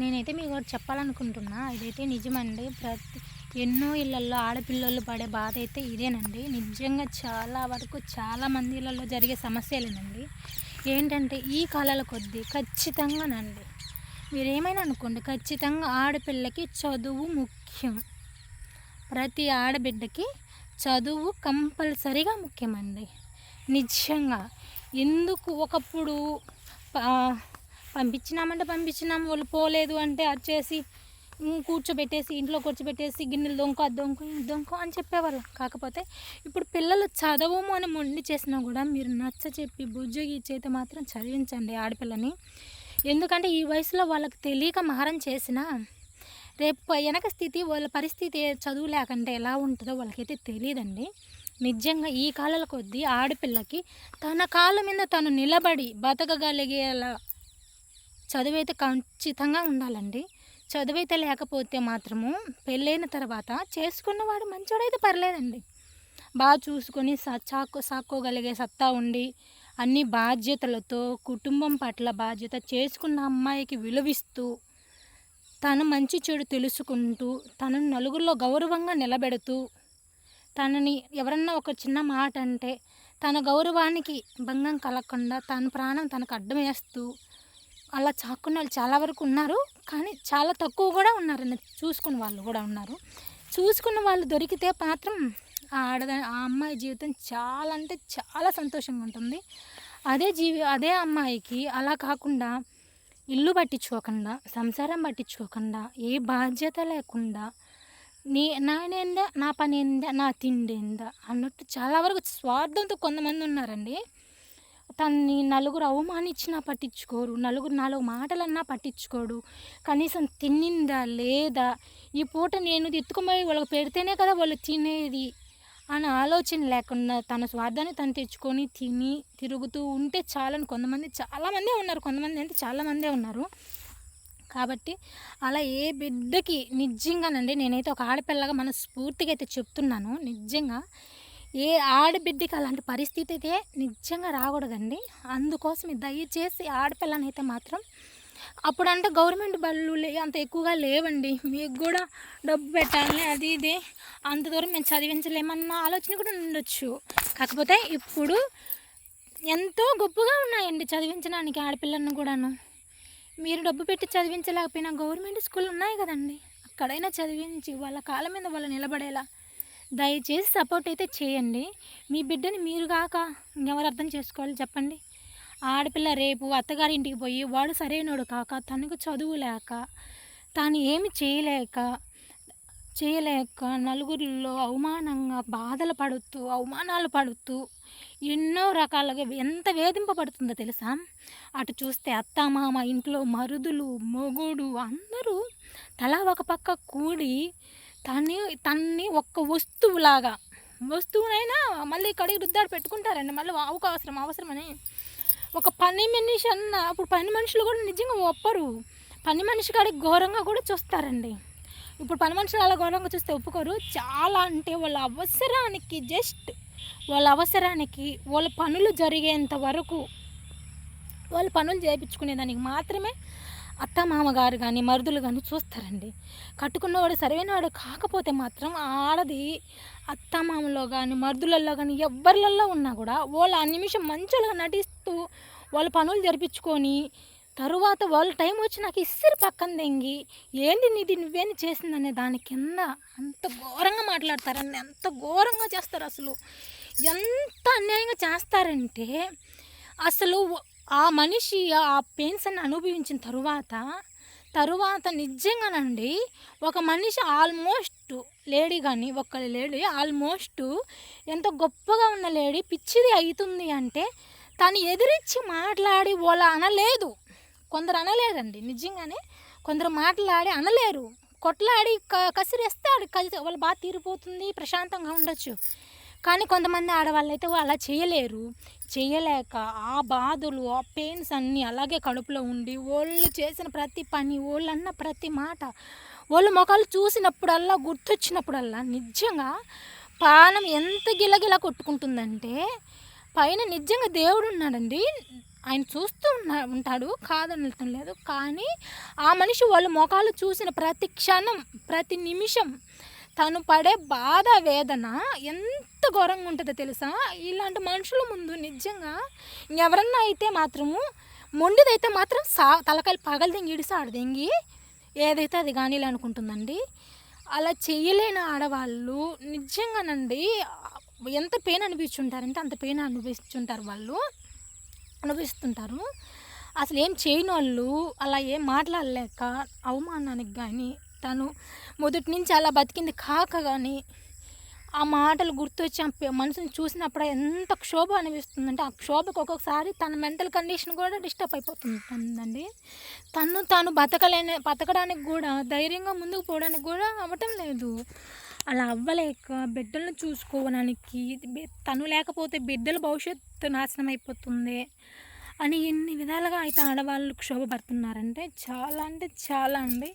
నేనైతే మీకు ఒకటి చెప్పాలనుకుంటున్నా. ఇదైతే నిజమండి. ప్రతి ఎన్నో ఇళ్ళల్లో ఆడపిల్లలు పడే బాధ అయితే ఇదేనండి. నిజంగా చాలా వరకు చాలా మంది ఇళ్ళల్లో జరిగే సమస్యలేనండి. ఏంటంటే ఈ కాలాల కొద్దీ ఖచ్చితంగానండి. మీరు ఏమైనా అనుకోండి ఖచ్చితంగా ఆడపిల్లకి చదువు ముఖ్యం. ప్రతి ఆడబిడ్డకి చదువు కంపల్సరీగా ముఖ్యమండి. నిజంగా. ఎందుకు ఒకప్పుడు పంపించినామంటే పంపించినాం వాళ్ళు పోలేదు అంటే వచ్చేసి కూర్చోబెట్టేసి ఇంట్లో కూర్చోబెట్టేసి గిన్నెలు దొంకో అది దొంకో దొంకో అని చెప్పేవారు కాకపోతే ఇప్పుడు పిల్లలు చదవము అని మొండి చేసినా కూడా మీరు నచ్చ చెప్పి బుజ్జగి చేత మాత్రం చదివించండి ఆడపిల్లని. ఎందుకంటే ఈ వయసులో వాళ్ళకి తెలియక మహారం చేసినా రేపు వెనక స్థితి వాళ్ళ పరిస్థితి చదువు లేకంటే ఎలా ఉంటుందో వాళ్ళకైతే తెలియదండి. నిజంగా ఈ కాలాల కొద్దీ ఆడపిల్లకి తన కాళ్ళ మీద తను నిలబడి బతకగలిగేలా చదువైతే ఖచ్చితంగా ఉండాలండి. చదువైతే లేకపోతే మాత్రము పెళ్ళైన తర్వాత చేసుకున్నవాడు మంచోడైతే పర్లేదండి. బాగా చూసుకొని సాకో సాక్కోగలిగే సత్తా ఉండి అన్ని బాధ్యతలతో కుటుంబం పట్ల బాధ్యత చేసుకున్న అమ్మాయికి విలువిస్తూ తను మంచి చెడు తెలుసుకుంటూ తనను నలుగురిలో గౌరవంగా నిలబెడుతూ తనని ఎవరన్నా ఒక చిన్న మాట అంటే తన గౌరవానికి భంగం కలగకుండా తన ప్రాణం తనకు అడ్డం వేస్తూ అలా చాక్కున్న వాళ్ళు చాలా వరకు ఉన్నారు. కానీ చాలా తక్కువ కూడా ఉన్నారు. చూసుకున్న వాళ్ళు కూడా ఉన్నారు. చూసుకున్న వాళ్ళు దొరికితే మాత్రం ఆ ఆడద ఆ అమ్మాయి జీవితం చాలా అంటే చాలా సంతోషంగా ఉంటుంది. అదే జీవి అదే అమ్మాయికి అలా కాకుండా ఇల్లు పట్టించుకోకుండా సంసారం పట్టించుకోకుండా ఏ బాధ్యత లేకుండా నీ నానేందా నా పని ఏందా నా తిండి ఏందా అన్నట్టు చాలా వరకు స్వార్థంతో కొంతమంది ఉన్నారండి. తన్ని నలుగురు అవమానించినా పట్టించుకోరు. నలుగురు నాలుగు మాటలన్నా పట్టించుకోడు. కనీసం తిన్నిందా లేదా? ఈ పూట నేను ఎత్తుకుపోయి వాళ్ళకి పెడితేనే కదా వాళ్ళు తినేది? అనే ఆలోచన లేకుండా తన స్వార్థాన్ని తను తెచ్చుకొని తిని తిరుగుతూ ఉంటే చాలని కొంతమంది చాలామందే ఉన్నారు. కొంతమంది అంటే చాలామందే ఉన్నారు. కాబట్టి అలా ఏ బిడ్డకి నిజంగానండి నేనైతే ఒక ఆడపిల్లగా మనస్ఫూర్తిగా అయితే చెప్తున్నాను. నిజంగా ఏ ఆడబిడ్డకి అలాంటి పరిస్థితి అయితే నిజంగా రాకూడదండి. అందుకోసం దయచేసి ఆడపిల్లనైతే మాత్రం అప్పుడంటే గవర్నమెంట్ బళ్ళు అంత ఎక్కువగా లేవండి. మీకు కూడా డబ్బు పెట్టాలి అది ఇది. అంత దూరం మేము చదివించలేమన్న ఆలోచన కూడా ఉండొచ్చు. కాకపోతే ఇప్పుడు ఎంతో గొప్పగా ఉన్నాయండి చదివించడానికి ఆడపిల్లలను కూడాను. మీరు డబ్బు పెట్టి చదివించలేకపోయినా గవర్నమెంట్ స్కూల్ ఉన్నాయి కదండి. అక్కడైనా చదివించి వాళ్ళ కాళ్ళ మీద వాళ్ళు నిలబడేలా దయచేసి సపోర్ట్ అయితే చేయండి. మీ బిడ్డని మీరు కాక ఇంకెవరు అర్థం చేసుకోవాలి చెప్పండి. ఆడపిల్ల రేపు అత్తగారింటికి పోయి వాడు సరైనడు కాక తనకు చదువు లేక తాను ఏమి చేయలేక చేయలేక నలుగురిలో అవమానంగా బాధలు పడుతూ అవమానాలు పడుతూ ఎన్నో రకాలుగా ఎంత వేధింపబడుతుందో తెలుసా? అటు చూస్తే అత్త మామ ఇంట్లో మరుదులు మొగుడు అందరూ తలా ఒక పక్క కూడి తన్ని తన్ని ఒక్క వస్తువులాగా. వస్తువునైనా మళ్ళీ కడిగి రుద్దాడు పెట్టుకుంటారండి. మళ్ళీ ఒక అవసరం అవసరమని. ఒక పని మనిషి అన్న ఇప్పుడు పని మనుషులు కూడా నిజంగా ఒప్పరు. పని మనిషి కాడికి ఘోరంగా కూడా చూస్తారండి. ఇప్పుడు పని మనుషులు అలా ఘోరంగా చూస్తే ఒప్పుకోరు. చాలా అంటే వాళ్ళ అవసరానికి జస్ట్ వాళ్ళ అవసరానికి వాళ్ళ పనులు జరిగేంత వరకు వాళ్ళ పనులు చేయించుకునేదానికి మాత్రమే అత్త మామగారు కానీ మరుదులు కానీ చూస్తారండి. కట్టుకున్నవాడు సరైనవాడు కాకపోతే మాత్రం ఆడది అత్త మామలో కానీ మరుదులలో కానీ ఎవరిలలో ఉన్నా కూడా వాళ్ళు ఆ నిమిషం మంచులుగా నటిస్తూ వాళ్ళ పనులు జరిపించుకొని తరువాత వాళ్ళ టైం వచ్చి నాకు ఇస్సిరి పక్కన దెంగి ఏంది నీది? నువ్వేం చేసిందనే దాని కింద అంత ఘోరంగా మాట్లాడతారండి. ఎంత ఘోరంగా చేస్తారు అసలు. ఎంత అన్యాయంగా చేస్తారంటే అసలు ఆ మనిషి ఆ పెయిన్స్ అని అనుభవించిన తరువాత తరువాత నిజంగానండి ఒక మనిషి ఆల్మోస్ట్ లేడీ కానీ ఒక్క లేడీ ఆల్మోస్ట్ ఎంత గొప్పగా ఉన్న లేడీ పిచ్చిది అవుతుంది అంటే తను ఎదిరించి మాట్లాడి వాళ్ళ అనలేదు. కొందరు అనలేరండి. నిజంగానే కొందరు మాట్లాడి అనలేరు. కొట్లాడి క కసిరేస్తే ఆడి కలిసి వాళ్ళు బాగా తీరిపోతుంది ప్రశాంతంగా ఉండొచ్చు. కానీ కొంతమంది ఆడవాళ్ళు అయితే అలా చేయలేరు. చేయలేక ఆ బాధలు ఆ పెయిన్స్ అన్నీ అలాగే కడుపులో ఉండి వాళ్ళు చేసిన ప్రతి పని వాళ్ళు అన్న ప్రతి మాట వాళ్ళు మొఖాలు చూసినప్పుడల్లా గుర్తొచ్చినప్పుడల్లా నిజంగా ప్రాణం ఎంత గిలగిల కొట్టుకుంటుందంటే పైన నిజంగా దేవుడు ఉన్నాడండి. ఆయన చూస్తూ ఉన్నా ఉంటాడు కాదనటం లేదు. కానీ ఆ మనిషి వాళ్ళ ముఖాలు చూసిన ప్రతి క్షణం ప్రతి నిమిషం తను పడే బాధ వేదన ఎంత ఘోరంగా ఉంటుందో తెలుసా? ఇలాంటి మనుషుల ముందు నిజంగా ఎవరన్నా అయితే మాత్రము మొండిదైతే మాత్రం సా తలకాయలు పగలు దింగి ఇడిసి ఆడదింగి ఏదైతే అది కానీ అనుకుంటుందండి. అలా చేయలేని ఆడవాళ్ళు నిజంగానండి ఎంత పెయిన్ అనిపించుంటారంటే అంత పెయిన్ అనిపిస్తుంటారు వాళ్ళు అనుభవిస్తుంటారు. అసలు ఏం చేయని వాళ్ళు అలా ఏం మాట్లాడలేక అవమానానికి కానీ తను మొదటి నుంచి అలా బతికింది కాక కానీ ఆ మాటలు గుర్తొచ్చి ఆ మనసుని చూసినప్పుడు ఎంత క్షోభ అనిపిస్తుందంటే ఆ క్షోభకు ఒక్కొక్కసారి తన మెంటల్ కండిషన్ కూడా డిస్టర్బ్ అయిపోతుందండి తను తాను బతకలేని బతకడానికి కూడా ధైర్యంగా ముందుకు పోవడానికి కూడా అవ్వటం లేదు. అలా అవ్వలేక బిడ్డలను చూసుకోవడానికి తను లేకపోతే బిడ్డల భవిష్యత్తు నాశనం అయిపోతుంది అని ఎన్ని విధాలుగా అయితే ఆడవాళ్ళు క్షోభపడుతున్నారంటే చాలా అంటే చాలా అండి.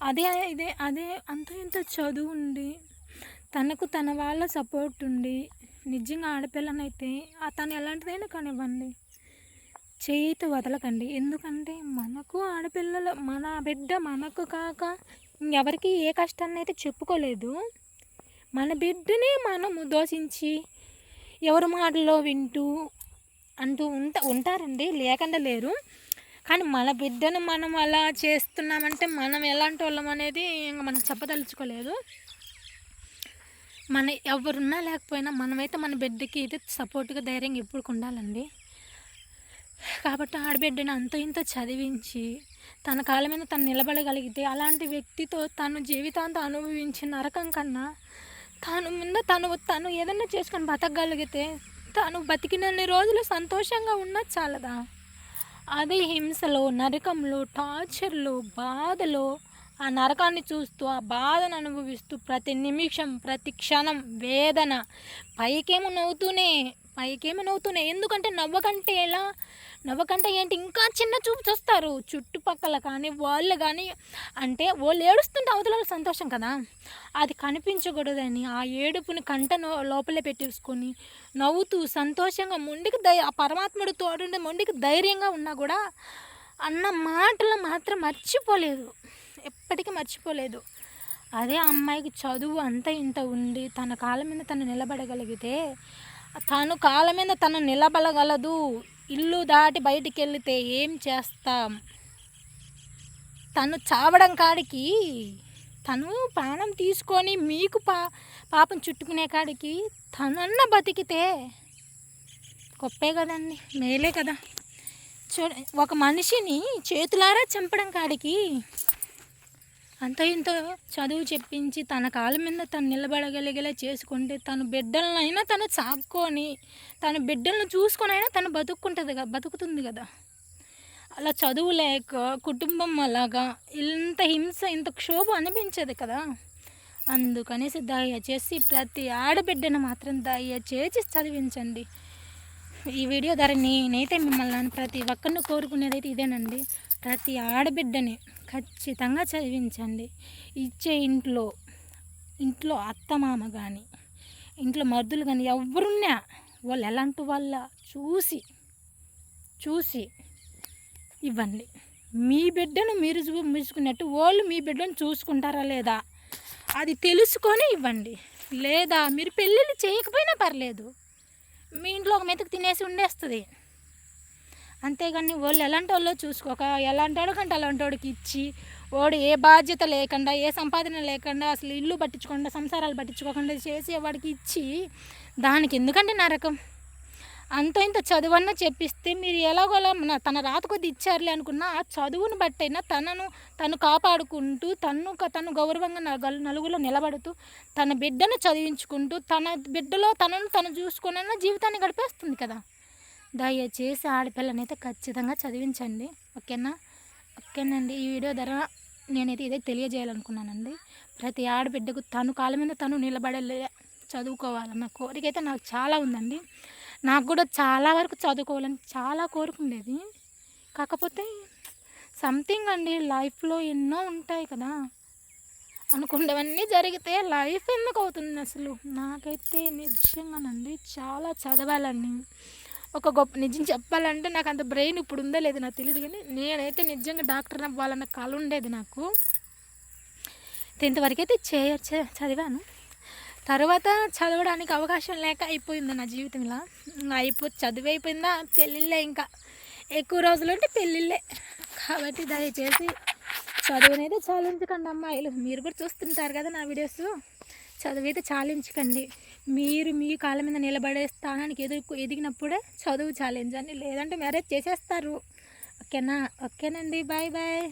అదే ఇదే అదే అంత ఇంత చదువు ఉండి తనకు తన వాళ్ళ సపోర్ట్ ఉండి నిజంగా ఆడపిల్లనైతే తను ఎలాంటిదైనా కానివ్వండి చేయితో వదలకండి. ఎందుకంటే మనకు ఆడపిల్లలు మన బిడ్డ మనకు కాక ఎవరికి ఏ కష్టాన్ని అయితే చెప్పుకోలేదు. మన బిడ్డనే మనము దోషించి ఎవరి మాటల్లో వింటూ అంటూ ఉంట ఉంటారండి లేకుండా లేరు. కానీ మన బిడ్డను మనం అలా చేస్తున్నామంటే మనం ఎలాంటి వాళ్ళం అనేది ఇంకా మనం చెప్పదలుచుకోలేదు. మన ఎవరున్నా లేకపోయినా మనమైతే మన బిడ్డకి అయితే సపోర్ట్గా ధైర్యంగా ఎప్పుడు ఉండాలండి. కాబట్టి ఆడబిడ్డను అంత ఇంత చదివించి తన కాళ్ళ మీద తను నిలబడగలిగితే అలాంటి వ్యక్తితో తను జీవితాంతం అనుభవించిన నరకం కన్నా తాను ముందు తను తను ఏదన్నా చేసుకొని బతకగలిగితే తను బతికినన్ని రోజులు సంతోషంగా ఉన్నా చాలదా? అదే హింసలో నరకంలో టార్చర్లో బాధలో ఆ నరకాన్ని చూస్తూ ఆ బాధను అనుభవిస్తూ ప్రతి నిమిషం ప్రతి క్షణం వేదన. పైకేమో నవ్వుతూనే పైకేమో నవ్వుతూనే. ఎందుకంటే నవ్వకంటే ఎలా? నవ్వకంటే ఏంటి? ఇంకా చిన్న చూపు చూస్తారు. చుట్టుపక్కల కానీ వాళ్ళు కానీ అంటే వాళ్ళు ఏడుస్తుంటే అవతల సంతోషం కదా. అది కనిపించకూడదని ఆ ఏడుపుని కంట లోపలే పెట్టేసుకొని నవ్వుతూ సంతోషంగా మొండికి ధై ఆ పరమాత్ముడు తోడుండే మొండికి ధైర్యంగా ఉన్నా కూడా అన్న మాటలు మాత్రం మర్చిపోలేదు. ఎప్పటికీ మర్చిపోలేదు. అదే అమ్మాయికి చదువు అంత ఇంత ఉండి తన కాళ్ళ మీద తను నిలబడగలిగితే తను కాళ్ళ మీద తను నిలబడగలదు. ఇల్లు దాటి బయటికి వెళితే ఏం చేస్తాం? తను చావడం కాడికి తను ప్రాణం తీసుకొని మీకు పా పాపం చుట్టుకునే కాడికి తనన్న బతికితే గొప్పే కదండి మేలే కదా. చూడ ఒక మనిషిని చేతులారా చంపడం కాడికి అంత ఇంత చదువు చెప్పించి తన కాళ్ళ మీద తను నిలబడగలిగేలా చేసుకుంటే తన బిడ్డలనైనా తను సాక్కొని తన బిడ్డలను చూసుకొని అయినా తను బతుక్కుంటుంది కదా బతుకుతుంది కదా. అలా చదువు లేక కుటుంబం అలాగా ఇంత హింస ఇంత క్షోభ అనిపించదు కదా. అందుకనేసి దయచేసి ప్రతి ఆడబిడ్డను మాత్రం దయచేసి చదివించండి. ఈ వీడియో ద్వారా నేనైతే మిమ్మల్ని ప్రతి ఒక్కరిని కోరుకునేదైతే ఇదేనండి. ప్రతి ఆడబిడ్డని ఖచ్చితంగా చదివించండి. ఇచ్చే ఇంట్లో ఇంట్లో అత్తమామ కానీ ఇంట్లో మర్దులు కానీ ఎవరున్నా వాళ్ళు ఎలాంటి వాళ్ళ చూసి చూసి ఇవ్వండి. మీ బిడ్డను మీరు చూ వాళ్ళు మీ బిడ్డను చూసుకుంటారా లేదా? అది తెలుసుకొని ఇవ్వండి. లేదా మీరు పెళ్ళిళ్ళు చేయకపోయినా పర్లేదు. మీ ఇంట్లో ఒక మెతుకు తినేసి ఉండేస్తుంది. అంతేగాని వాళ్ళు ఎలాంటి వాళ్ళో చూసుకోక ఎలాంటి వాడికంటే అలాంటి వాడికి ఇచ్చి వాడు ఏ బాధ్యత లేకుండా ఏ సంపాదన లేకుండా అసలు ఇల్లు పట్టించుకోకుండా సంసారాలు పట్టించుకోకుండా చేసి వాడికి ఇచ్చి దానికి ఎందుకంటే నరకం అంత ఇంత చదువన్న చెప్పిస్తే మీరు ఎలాగోలా తన రాత కొద్ది ఇచ్చారులే అనుకున్న ఆ చదువును బట్టైనా తనను తను కాపాడుకుంటూ తను తను గౌరవంగా నగలు నలుగులో నిలబడుతూ తన బిడ్డను చదివించుకుంటూ తన బిడ్డలో తనను తను చూసుకున్న జీవితాన్ని గడిపేస్తుంది కదా. దయచేసి ఆడపిల్లనైతే ఖచ్చితంగా చదివించండి. ఓకేనా? ఓకేనండి. ఈ వీడియో ధర నేనైతే ఇదే తెలియజేయాలనుకున్నానండి. ప్రతి ఆడబిడ్డకు తను కాళ్ళ మీద తను నిలబడలే చదువుకోవాలన్న కోరిక అయితే నాకు చాలా ఉందండి. నాకు కూడా చాలా వరకు చదువుకోవాలని చాలా కోరుకుండేది కాకపోతే సంథింగ్ అండి లైఫ్లో ఎన్నో ఉంటాయి కదా. అనుకున్నవన్నీ జరిగితే లైఫ్ ఎందుకు అవుతుంది అసలు? నాకైతే నిజంగానండి చాలా చదవాలండి. ఒక గొప్ప నిజం చెప్పాలంటే నాకు అంత బ్రెయిన్ ఇప్పుడు ఉందో లేదో నాకు తెలియదు కానీ నేనైతే నిజంగా డాక్టర్ అవ్వాలన్న కళ ఉండేది నాకు. టెన్త్ వరకు అయితే చేయ చదివాను. తర్వాత చదవడానికి అవకాశం లేక అయిపోయింది నా జీవితంలో ఇలా. అయిపో చదివి అయిపోయిందా? పెళ్ళిళ్ళే ఇంకా. ఎక్కువ రోజులు అంటే పెళ్ళిళ్ళే. కాబట్టి దయచేసి చదువునైతే చాలించకండి అమ్మాయిలు. మీరు కూడా చూస్తుంటారు కదా నా వీడియోస్. చదువు అయితే చాలించకండి. మీరు మీ కాళ్ళ మీద నిలబడే స్థానానికి ఎదుగు ఎదిగినప్పుడే చదువు చాలించండి లేదంటే మ్యారేజ్ చేసేస్తారు. ఓకేనా? ఓకేనండి. Bye bye